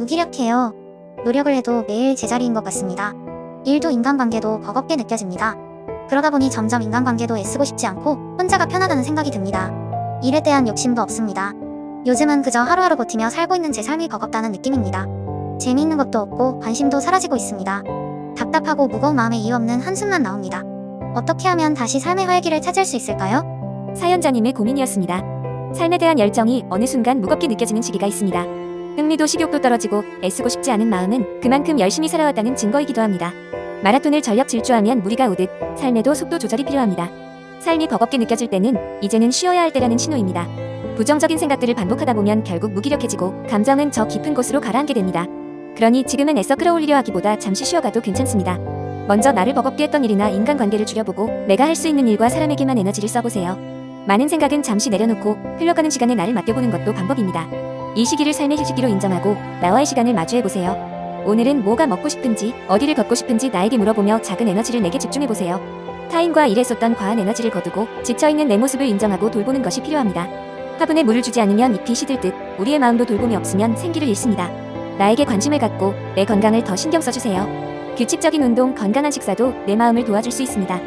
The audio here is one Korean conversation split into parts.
무기력해요. 노력을 해도 매일 제자리인 것 같습니다. 일도 인간관계도 버겁게 느껴집니다. 그러다 보니 점점 인간관계도 애쓰고 싶지 않고 혼자가 편하다는 생각이 듭니다. 일에 대한 욕심도 없습니다. 요즘은 그저 하루하루 버티며 살고 있는 제 삶이 버겁다는 느낌입니다. 재미있는 것도 없고 관심도 사라지고 있습니다. 답답하고 무거운 마음에 이유 없는 한숨만 나옵니다. 어떻게 하면 다시 삶의 활기를 찾을 수 있을까요? 사연자님의 고민이었습니다. 삶에 대한 열정이 어느 순간 무겁게 느껴지는 시기가 있습니다. 흥미도 식욕도 떨어지고 애쓰고 싶지 않은 마음은 그만큼 열심히 살아왔다는 증거이기도 합니다. 마라톤을 전력 질주하면 무리가 오듯 삶에도 속도 조절이 필요합니다. 삶이 버겁게 느껴질 때는 이제는 쉬어야 할 때라는 신호입니다. 부정적인 생각들을 반복하다 보면 결국 무기력해지고 감정은 저 깊은 곳으로 가라앉게 됩니다. 그러니 지금은 애써 끌어올리려 하기보다 잠시 쉬어가도 괜찮습니다. 먼저 나를 버겁게 했던 일이나 인간관계를 줄여보고 내가 할 수 있는 일과 사람에게만 에너지를 써보세요. 많은 생각은 잠시 내려놓고 흘러가는 시간에 나를 맡겨보는 것도 방법입니다. 이 시기를 삶의 휴식기로 인정하고 나와의 시간을 마주해보세요. 오늘은 뭐가 먹고 싶은지, 어디를 걷고 싶은지 나에게 물어보며 작은 에너지를 내게 집중해보세요. 타인과 일에 쏟던 과한 에너지를 거두고 지쳐있는 내 모습을 인정하고 돌보는 것이 필요합니다. 화분에 물을 주지 않으면 잎이 시들 듯 우리의 마음도 돌봄이 없으면 생기를 잃습니다. 나에게 관심을 갖고 내 건강을 더 신경 써주세요. 규칙적인 운동, 건강한 식사도 내 마음을 도와줄 수 있습니다.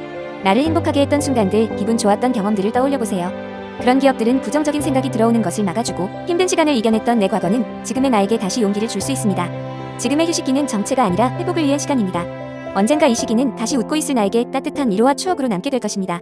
나를 행복하게 했던 순간들, 기분 좋았던 경험들을 떠올려 보세요. 그런 기억들은 부정적인 생각이 들어오는 것을 막아주고 힘든 시간을 이겨냈던 내 과거는 지금의 나에게 다시 용기를 줄 수 있습니다. 지금의 휴식기는 정체가 아니라 회복을 위한 시간입니다. 언젠가 이 시기는 다시 웃고 있을 나에게 따뜻한 위로와 추억으로 남게 될 것입니다.